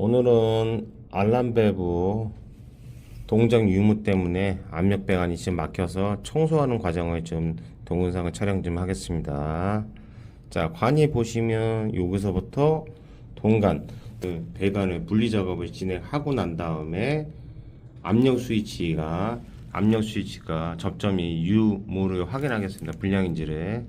오늘은 알람밸브 동작 유무 때문에 압력 배관이 지금 막혀서 청소하는 과정을 좀 동영상을 촬영 좀 하겠습니다. 자, 관이 보시면 여기서부터 동간 그 배관을 분리 작업을 진행하고 난 다음에 압력 스위치가 압력 스위치가 접점이 유무를 확인하겠습니다. 불량인지를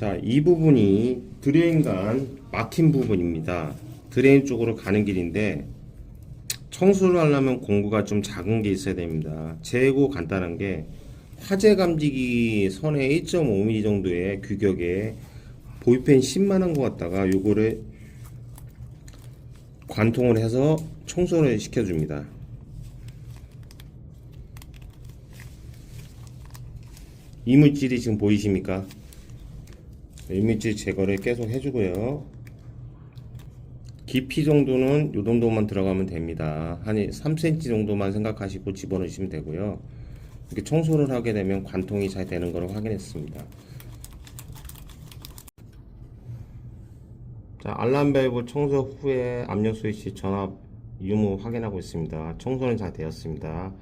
자, 이 부분이 드레인간 막힌 부분입니다. 드레인 쪽으로 가는 길인데 청소를 하려면 공구가 좀 작은 게 있어야 됩니다. 재고 간단한 게 화재 감지기 선의 1.5mm 정도의 규격의 보이펜 10만 원거 갖다가 요거를 관통을 해서 청소를 시켜줍니다. 이물질이 지금 보이십니까? 이물질 제거를 계속 해주고요. 깊이 정도는 요 정도만 들어가면 됩니다. 한 3cm 정도만 생각하시고 집어넣으시면 되고요. 이렇게 청소를 하게 되면 관통이 잘 되는 걸 확인했습니다. 자, 알람 밸브 청소 후에 압력 스위치 전압 유무 확인하고 있습니다. 청소는 잘 되었습니다.